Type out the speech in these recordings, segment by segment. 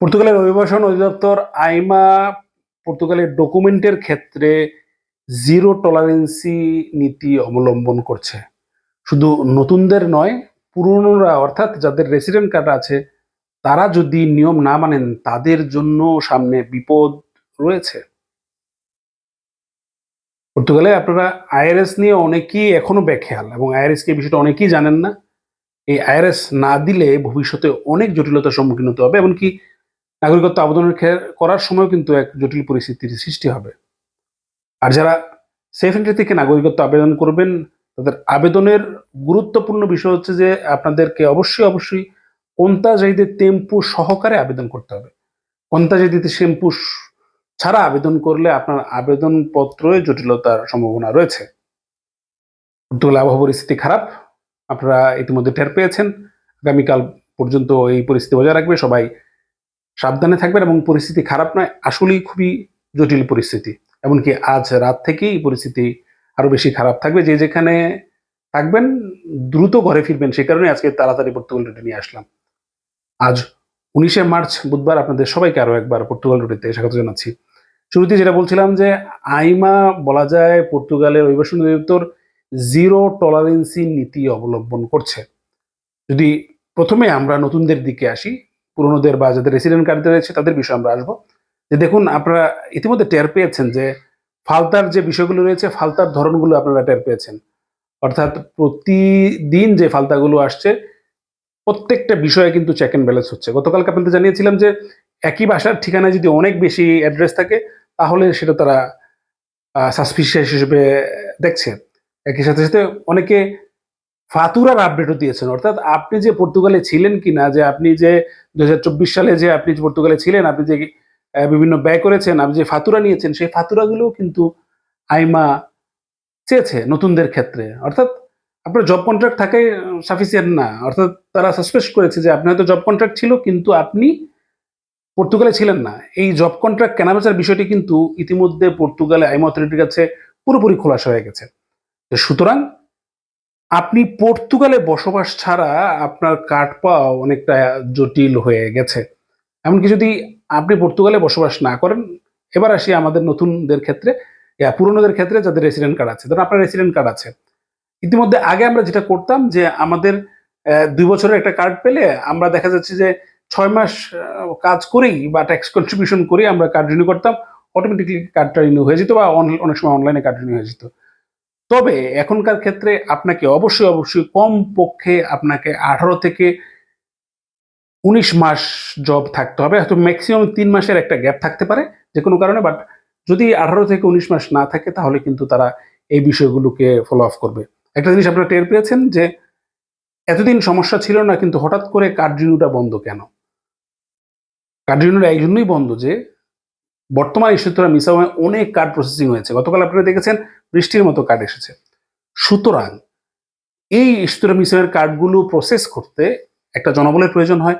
পর্তুগালের অভিবাসন অধিদপ্তর আইমা পর্তুগালের ডকুমেন্টের ক্ষেত্রে জিরো টলারেন্সি নীতি অবলম্বন করছে। শুধু নতুনদের নয়, পুরনোরা অর্থাৎ যাদের রেসিডেন্ট কার্ড আছে, তারা যদি নিয়ম না মানেন, তাদের জন্য সামনে বিপদ রয়েছে। পর্তুগালে আপনারা আইআরএস নিয়ে অনেকেই এখনও বেখেয়াল এবং আইআরএস কে বিষয়টা অনেকেই জানেন না। এই আইআরএস না দিলে ভবিষ্যতে অনেক জটিলতার সম্মুখীন হতে হবে, এমনকি নাগরিকত্ব আবেদনের করার সময় কিন্তু এক জটিল পরিস্থিতির সৃষ্টি হবে। আর যারা সেফ এন্ট্রি থেকে নাগরিকত্ব আবেদন করবেন, তাদের আবেদনের গুরুত্বপূর্ণ বিষয় হচ্ছে যে, আপনাদেরকে অবশ্যই অবশ্যই কোনটা টেম্পু সহকারে আবেদন করতে হবে। কোনটা টেম্পু ছাড়া আবেদন করলে আপনার আবেদনপত্রে জটিলতার সম্ভাবনা রয়েছে। পর্তুগাল আবহাওয়া পরিস্থিতি খারাপ। আপনারা ইতিমধ্যে টের পেয়েছেন। আগামীকাল পর্যন্ত এই পরিস্থিতি বজায় রাখবে। সবাই সাবধানে থাকবেন এবং পরিস্থিতি খারাপ নয়, আসলেই খুবই জটিল পরিস্থিতি। এমনকি আজ রাত থেকেই পরিস্থিতি আরও বেশি খারাপ থাকবে। যে যেখানে থাকবেন, দ্রুত ঘরে ফিরবেন। সেই কারণে আজকে তাড়াতাড়ি পর্তুগাল রুটে নিয়ে আসলাম। আজ উনিশে মার্চ, বুধবার আপনাদের সবাইকে আরও একবার পর্তুগাল রুটিতে স্বাগত জানাচ্ছি। শুরুতে যেটা বলছিলাম যে, আইমা বলা যায় পর্তুগালের অভিবাসন অধিদপ্তর জিরো টলারেন্সি নীতি অবলম্বন করছে। যদি প্রথমে আমরা নতুনদের দিকে আসি পুরনোদের বা যাদের রেসিডেন্ট কার্ড রয়েছে তাদের বিষয়ে আমরা আসব। যে দেখুন, আপনারা ইতিমধ্যে টের পেয়েছেন যে ফালতার যে বিষয়গুলো রয়েছে, ফালতার ধরনগুলো আপনারা টের পেয়েছেন। অর্থাৎ প্রতিদিন যে ফালতাগুলো আসছে, প্রত্যেকটা বিষয়ে কিন্তু চেক অ্যান্ড ব্যালেন্স হচ্ছে। গতকালকে আপনাদের জানিয়েছিলাম যে একই বাসার ঠিকানায় যদি অনেক বেশি অ্যাড্রেস থাকে, তাহলে সেটা তারা সাসপিশিয়াস হিসেবে দেখছে। একই সাথে সাথে অনেকে ফাতুরার আপডেটও দিয়েছেন। অর্থাৎ আপনি যে পর্তুগালে ছিলেন কিনা, যে আপনি যে দু হাজার চব্বিশ সালে যে আপনি যে পর্তুগালে ছিলেন, আপনি যে বিভিন্ন ব্যয় করেছেন, আপনি যে ফাতুরা নিয়েছেন, সেই ফাতুরাগুলোও কিন্তু আইমা চেয়েছে নতুনদের ক্ষেত্রে। অর্থাৎ আপনার জব কন্ট্রাক্ট থাকাই সাফিসিয়েন্ট না। অর্থাৎ তারা সাসপেক্ট করেছে যে আপনার হয়তো জব কন্ট্রাক্ট ছিল, কিন্তু আপনি পর্তুগালে ছিলেন না। এই জব কন্ট্রাক্ট কেনাবেচার বিষয়টি কিন্তু ইতিমধ্যে পর্তুগালে আইম অথরিটির কাছে পুরোপুরি খোলাসা হয়ে গেছে। সুতরাং আপনি পর্তুগালে বসবাস ছাড়া আপনার কার্ড পাওয়া অনেকটা জটিল হয়ে গেছে। এমনকি যদি আপনি পর্তুগালে বসবাস না করেন, এবার আসি আমাদের নতুনদের ক্ষেত্রে পুরনোদের ক্ষেত্রে যাদের রেসিডেন্ট কার্ড আছে। ধরুন আপনার রেসিডেন্ট কার্ড আছে। ইতিমধ্যে আগে আমরা যেটা করতাম যে আমাদের দুই বছরের একটা কার্ড পেলে আমরা দেখা যাচ্ছে যে ছয় মাস কাজ করেই বা ট্যাক্স কন্ট্রিবিউশন করেই আমরা কার্ড রিনিউ করতাম। অটোমেটিকলি কার্ডটা রিনিউ হয়ে যেত বা অনেক সময় অনলাইনে কার্ড রিনিউ হয়ে যেত। তবে এখনকার ক্ষেত্রে আপনাকে অবশ্যই অবশ্যই কম পক্ষে আপনাকে আঠারো থেকে উনিশ মাস জব থাকতে হবে। হয়তো ম্যাক্সিমাম তিন মাসের একটা গ্যাপ থাকতে পারে যে কোনো কারণে বাট যদি আঠারো থেকে উনিশ মাস না থাকে, তাহলে কিন্তু তারা এই বিষয়গুলোকে ফলো আপ করবে। একটা জিনিস আপনারা টের পেয়েছেন যে, এতদিন সমস্যা ছিল না, কিন্তু হঠাৎ করে কার্ড বন্ধ কেন? কার্ড রিনিউটা এই জন্যই বন্ধ যে বর্তমান ইস্যুতরা মিসামে অনেক কার্ড প্রসেসিং হয়েছে। গতকাল আপনারা দেখেছেন, বৃষ্টির মতো কার্ড এসেছে। সুতরাং এই ইস্যুতরা মিসামের কার্ডগুলো প্রসেস করতে একটা জনবলের প্রয়োজন হয়।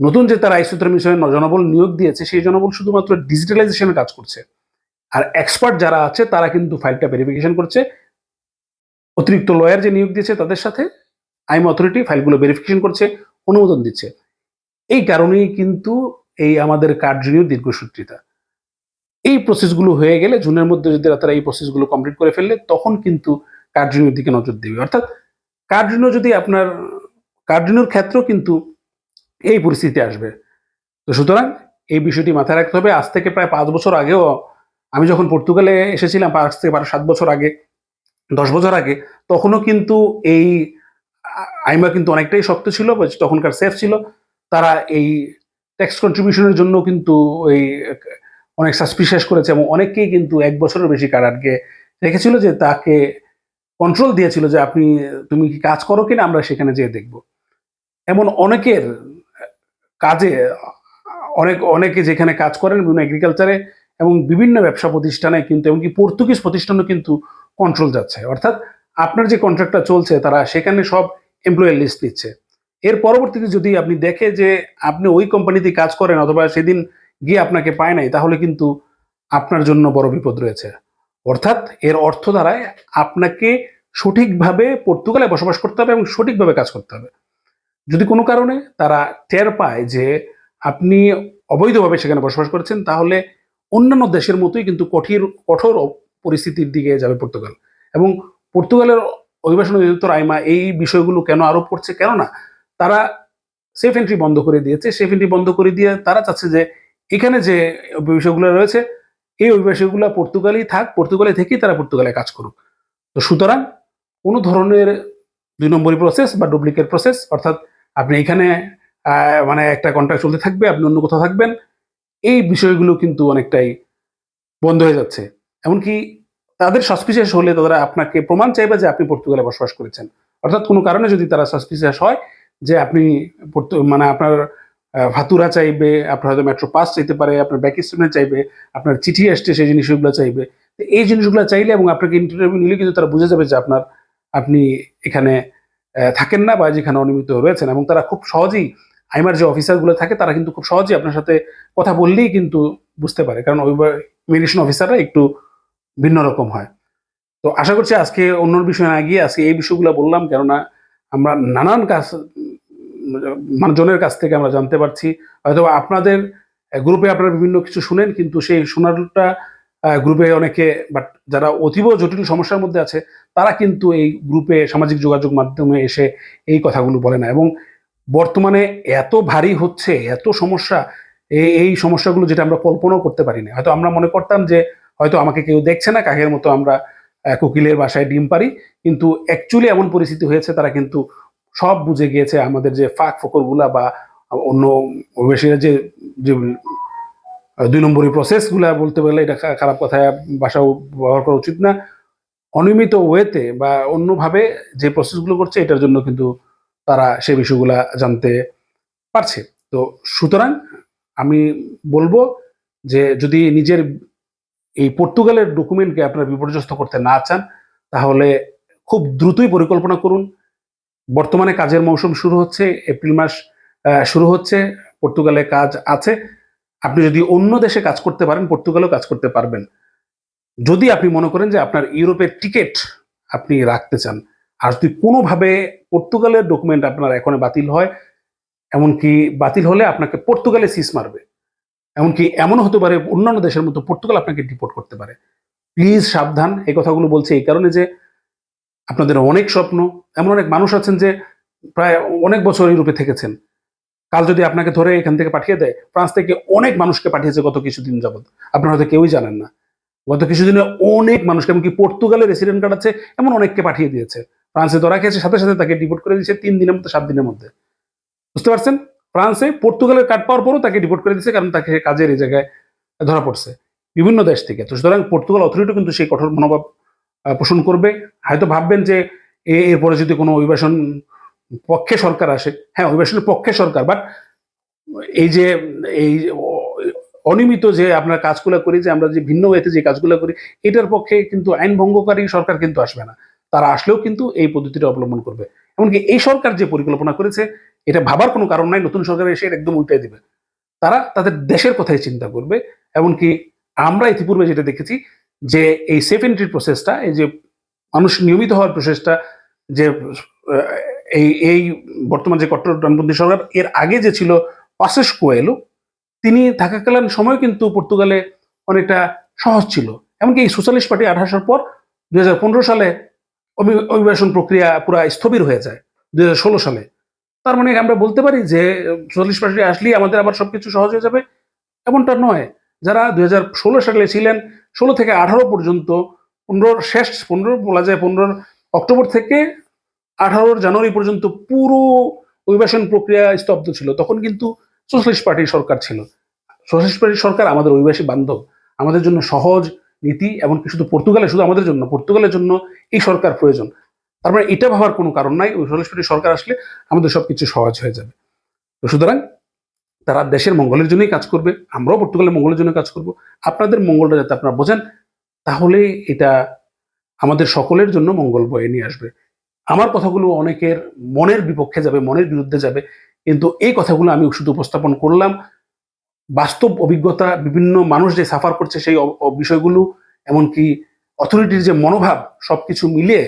নতুন যে তারা ইস্যুতরা মিশনের জনবল নিয়োগ দিয়েছে, সেই জনবল শুধুমাত্র ডিজিটালাইজেশনের কাজ করছে। আর এক্সপার্ট যারা আছে, তারা কিন্তু ফাইলটা ভেরিফিকেশন করছে। অতিরিক্ত লয়ার যে নিয়োগ দিয়েছে, তাদের সাথে আইম অথরিটি ফাইলগুলো ভেরিফিকেশন করছে, অনুমোদন দিচ্ছে। এই কারণেই কিন্তু এই আমাদের রিনিউ দীর্ঘসূত্রিতা। এই প্রসেসগুলো হয়ে গেলে জুনের মধ্যে যদি তারা এই প্রসেসগুলো কমপ্লিট করে ফেললে, তখন কিন্তু রিনিউর দিকে নজর দেবে। অর্থাৎ কার্ড রিনিউ যদি আপনার কার্ড রিনিউর ক্ষেত্রেও কিন্তু এই পরিস্থিতি আসবে। তো সুতরাং এই বিষয়টি মাথায় রাখতে হবে। আজ থেকে প্রায় পাঁচ বছর আগেও আমি যখন পর্তুগালে এসেছিলাম, পাঁচ থেকে বারো, সাত বছর আগে, দশ বছর আগে, তখনও কিন্তু এই আইমা কিন্তু অনেকটাই শক্ত ছিল, তখনকার সেফ ছিল। তারা এই ট্যাক্স কন্ট্রিবিউশনের জন্য কিন্তু ওই, অনেক সাসপিশিয়াস করেছে এবং অনেককেই কিন্তু এক বছরের বেশি কার আটকে রেখেছিল যে তাকে কন্ট্রোল দিয়েছিল যে আপনি, তুমি কি কাজ করো কিনা, আমরা সেখানে যেয়ে দেখব। এমন অনেকের কাজে, অনেক, অনেকে যেখানে কাজ করেন বিভিন্ন এগ্রিকালচারে এবং বিভিন্ন ব্যবসা প্রতিষ্ঠানে কিন্তু এমনকি পর্তুগিজ প্রতিষ্ঠানও কিন্তু কন্ট্রোল যাচ্ছে। অর্থাৎ আপনার যে কন্ট্রাক্টটা চলছে, তারা সেখানে সব এমপ্লয়ের লিস্ট দিচ্ছে। এর পরবর্তীতে যদি আপনি দেখে যে আপনি ওই কোম্পানিতে কাজ করেন অথবা সেদিন গিয়ে আপনাকে পায় নাই, তাহলে কিন্তু আপনার জন্য বড় বিপদ রয়েছে। অর্থাৎ এর অর্থ দ্বারায় আপনাকে সঠিকভাবে পর্তুগালে বসবাস করতে হবে এবং সঠিকভাবে কাজ করতে হবে। যদি কোনো কারণে তারা টের পায় যে আপনি অবৈধভাবে সেখানে বসবাস করেছেন, তাহলে অন্যান্য দেশের মতোই কিন্তু কঠিন কঠোর পরিস্থিতির দিকে যাবে পর্তুগাল। এবং পর্তুগালের অভিবাসন অধিদপ্তর আইমা এই বিষয়গুলো কেন আরোপ করছে কেননা তারা সেফ এন্ট্রি বন্ধ করে দিয়েছে। সেফ এন্ট্রি বন্ধ করে দিয়ে তারা চাচ্ছে যে এখানে যে বিষয়গুলো রয়েছে, এই অভিবাসীগুলো পর্তুগালেই থাক, পর্তুগালে থেকেই তারা পর্তুগালে কাজ করুক। তো সুতরাং কোনো ধরনের দুই নম্বরই প্রসেস বা ডুপ্লিকেট প্রসেস অর্থাৎ আপনি এখানে মানে একটা কন্ট্রাক্ট চলতে থাকবে, আপনি অন্য কোথাও থাকবেন, এই বিষয়গুলো কিন্তু অনেকটাই বন্ধ হয়ে যাচ্ছে। এমনকি তাদের সাসপিসিয়াস হলে তারা আপনাকে প্রমাণ চাইবে যে আপনি পর্তুগালে বসবাস করেছেন। অর্থাৎ কোনো কারণে যদি তারা সাসপিসিয়াস হয় যে আপনি মানে আপনার ভাতুরা চাইবে, আপনার হয়তো মেট্রো পাস চাইতে পারে, আপনার ব্যাক স্টেটমেন্ট চাইবে, আপনার চিঠি আসছে সেই জিনিসগুলো চাইবে। এই জিনিসগুলো চাইলে এবং আপনাকে ইন্টারভিউ নিলে কিন্তু তারা বুঝে যাবে যে আপনার, আপনি এখানে থাকেন না বা যেখানে অনিয়মিত রয়েছেন এবং তারা খুব সহজেই, আইমার যে অফিসারগুলো থাকে তারা কিন্তু খুব সহজেই আপনার সাথে কথা বললেই কিন্তু বুঝতে পারে। কারণ ইমিগ্রেশন অফিসাররা একটু ভিন্ন রকম হয়। তো আশা করছি আজকে অন্য বিষয় না গিয়ে আজকে এই বিষয়গুলো বললাম, কেননা আমরা নানান কাজ মানুষজনের কাছ থেকে আমরা জানতে পারছি। হয়তো আপনাদের গ্রুপে আপনারা বিভিন্ন কিছু শুনেন, কিন্তু সেই শোনাটা গ্রুপে অনেকে বাট যারা অতীব জটিল সমস্যার মধ্যে আছে, তারা কিন্তু এই গ্রুপে সামাজিক যোগাযোগ মাধ্যমে এসে এই কথাগুলো বলে না। এবং বর্তমানে এত ভারী হচ্ছে, এত সমস্যা এই সমস্যাগুলো যেটা আমরা কল্পনাও করতে পারি না। হয়তো আমরা মনে করতাম যে, হয়তো আমাকে কেউ দেখছে না, কাকের মতো আমরা কোকিলের বাসায় ডিম পারি কিন্তু অ্যাকচুয়ালি এমন পরিস্থিতি হয়েছে, তারা কিন্তু সব বুঝে গিয়েছে আমাদের যে ফাঁক ফকরগুলা বা অন্য অভিবাসীরা যে যে দুই নম্বরই প্রসেসগুলা বলতে পারলে এটা খারাপ কথায় বাসাও ব্যবহার করা উচিত না। অনিয়মিত ওয়েতে বা অন্যভাবে যে প্রসেসগুলো করছে, এটার জন্য কিন্তু তারা সে বিষয়গুলা জানতে পারছে। তো সুতরাং আমি বলব যে যদি নিজের এই পর্তুগালের ডকুমেন্টকে আপনারা বিপর্যস্ত করতে না চান, তাহলে খুব দ্রুতই পরিকল্পনা করুন। বর্তমানে কাজের মৌসুম শুরু হচ্ছে, এপ্রিল মাস শুরু হচ্ছে, পর্তুগালে কাজ আছে। আপনি যদি অন্য দেশে কাজ করতে পারেন, পর্তুগালেও কাজ করতে পারবেন। যদি আপনি মনে করেন যে আপনার ইউরোপের টিকিট আপনি রাখতে চান, আর যদি কোনোভাবে পর্তুগালের ডকুমেন্ট আপনার এখন বাতিল হয়, এমনকি বাতিল হলে আপনাকে পর্তুগালে সিস মারবে, এমনকি এমন হতে পারে অন্যান্য দেশের মতো পর্তুগাল আপনাকে ডিপোর্ট করতে পারে। প্লিজ সাবধান, এই কথাগুলো বলছে এই কারণে যে আপনাদের অনেক স্বপ্ন। এমন অনেক মানুষ আছেন যে প্রায় অনেক বছর ইউরোপে থেকেছেন। কাল যদি আপনাকে ধরে এখান থেকে পাঠিয়ে দেয়, ফ্রান্স থেকে অনেক মানুষকে পাঠিয়েছে গত কিছুদিন যাবত আপনারা হয়তো কেউই জানেন না। গত কিছুদিনে অনেক মানুষকে, এমনকি পর্তুগালের রেসিডেন্ট কার্ড আছে, এমন অনেককে পাঠিয়ে দিয়েছে। ফ্রান্সে ধরা খেয়েছে, সাথে সাথে তাকে ডিপোর্ট করে দিয়েছে তিন দিনের মধ্যে, সাত দিনের মধ্যে। বুঝতে পারছেন? ফ্রান্সে পর্তুগালের কার্ড পাওয়ার পরও তাকে ডিপোর্ট করে দিয়েছে, কারণ তাকে কাজের এই জায়গায় ধরা পড়ছে। বিভিন্ন দেশ থেকে। তো সুতরাং পর্তুগাল অথরিটিও কিন্তু সেই কঠোর মনোভাব পোষণ করবে। হয়তো ভাববেন যে এরপরে যদি কোনো অভিবাসন পক্ষে সরকার আসে হ্যাঁ অভিবাসনের পক্ষে সরকার বাট এই যে, এই অনিয়মিত যে আমরা কাজগুলো করি, যে আমরা যে ভিন্ন ওয়েতে যে কাজগুলো করি, এটার পক্ষে কিন্তু আইন ভঙ্গকারী সরকার কিন্তু আসবে না। তারা আসলেও কিন্তু এই পদ্ধতিটা অবলম্বন করবে। এমনকি এই সরকার যে পরিকল্পনা করেছে, এটা ভাবার কোনো কারণ নাই, নতুন সরকার এসে একদম উল্টে দিবে। তারা তাদের দেশের কথাই চিন্তা করবে, এমনকি আমরা ইতিপূর্বে যেটা দেখেছি যে এই সেফ এন্ট্রির প্রসেসটা এই যে মানুষ নিয়মিত হওয়ার প্রসেসটা যে এই এই বর্তমান যে কট্টর ডানপন্থী সরকার, এর আগে যে ছিল পাসেস কোয়েলো তিনি থাকাকালীন সময় কিন্তু পর্তুগালে অনেকটা সহজ ছিল। এমনকি এই সোশ্যালিস্ট পার্টি আঠাশের পর দুই হাজার পনেরো সালে অভি- অভিবাসন প্রক্রিয়া পুরো স্থবির হয়ে যায়, দুই হাজার ষোলো সালে। তার মানে আমরা বলতে পারি যে সোশ্যালিস্ট পার্টি আসলেই আমাদের আবার সবকিছু সহজ হয়ে যাবে, এমনটা নয়। যারা দুই হাজার ষোলো সালে ছিলেন ষোলো থেকে আঠারো পর্যন্ত পনেরোর শেষ পনেরো বলা যায় পনেরোর অক্টোবর থেকে আঠারোর জানুয়ারি পর্যন্ত পুরো অভিবাসন প্রক্রিয়া স্তব্ধ ছিল। তখন কিন্তু সোশ্যালিস্ট পার্টির সরকার ছিল। সোশ্যালিস্ট পার্টির সরকার আমাদের অভিবাসী বান্ধব। আমাদের জন্য সহজ নীতি এমনকি শুধু পর্তুগালে, শুধু আমাদের জন্য, পর্তুগালের জন্য এই সরকার প্রয়োজন। তার মানে এটা ভাবার কোনো কারণ নাই। ওই সোশ্যালিস্ট পার্টির সরকার আসলে আমাদের সবকিছু সহজ হয়ে যাবে। তো সুতরাং তারা দেশের মঙ্গলের জন্যই কাজ করবে, আমরাও পর্তুগালের মঙ্গলের জন্য কাজ করব। আপনাদের মঙ্গলটা যাতে আপনারা বোঝেন, তাহলে এটা আমাদের সকলের জন্য মঙ্গল বয়ে নিয়ে আসবে। আমার কথাগুলো অনেকের মনের বিপক্ষে যাবে, মনের বিরুদ্ধে যাবে, কিন্তু এই কথাগুলো আমি শুধু উপস্থাপন করলাম। বাস্তব অভিজ্ঞতা, বিভিন্ন মানুষ যে সাফার করছে সেই বিষয়গুলো, এমনকি অথরিটির যে মনোভাব সব কিছু মিলিয়ে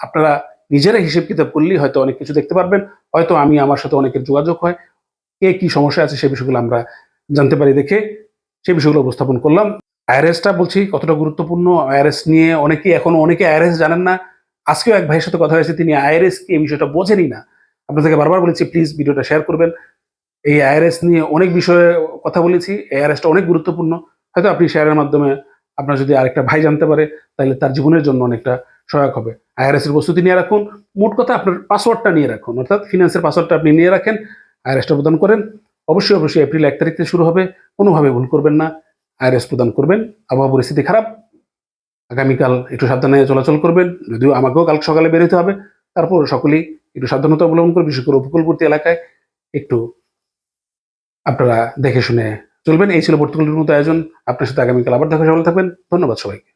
আপনারা নিজেরা হিসেব কিতাব করলেই হয়তো অনেক কিছু দেখতে পারবেন। হয়তো আমি আমার সাথে অনেকের যোগাযোগ হয় কে কি সমস্যা আছে সে বিষয়গুলো আমরা জানতে পারি দেখে সেই বিষয়গুলো উপস্থাপন করলাম। আইআরএসটা বলছি কতটা গুরুত্বপূর্ণ? আইআরএস নিয়ে অনেকেই এখনও, অনেকে আইআরএস জানেন না। আজকেও এক ভাইয়ের সাথে কথা হয়েছে, তিনি আইআরএস কি এই বিষয়টা বোঝেনই না। আপনাদেরকে বারবার বলেছি, প্লিজ ভিডিওটা শেয়ার করবেন। এই আইআরএস নিয়ে অনেক বিষয়ে কথা বলেছি, আইআরএসটা অনেক গুরুত্বপূর্ণ। হয়তো আপনি শেয়ারের মাধ্যমে আপনার যদি আরেকটা ভাই জানতে পারে, তাহলে তার জীবনের জন্য অনেকটা সহায়ক হবে। আইআরএস এর প্রস্তুতি নিয়ে রাখুন। মোট কথা আপনার পাসওয়ার্ডটা নিয়ে রাখুন, অর্থাৎ ফিনান্সের পাসওয়ার্ডটা আপনি নিয়ে রাখেন। আইআরএসটা প্রদান করেন। অবশ্যই অবশ্যই এপ্রিল এক তারিখ থেকে শুরু হবে। কোনোভাবে ভুল করবেন না। আইআরএস প্রদান করবেন। আবহাওয়া পরিস্থিতি খারাপ। আগামীকাল একটু সাবধানে চলাচল করবেন। যদিও আমাকেও কাল সকালে বেরোতে হবে। তারপর সকলেই একটু সাবধানতা অবলম্বন করে বিশেষ করে উপকূলবর্তী এলাকায় একটু আপনারা দেখে শুনে চলবেন। এই ছিল বর্তমানের মতো আয়োজন। আপনার সাথে আগামীকাল আবার দেখা সকাল থাকবেন। ধন্যবাদ সবাইকে।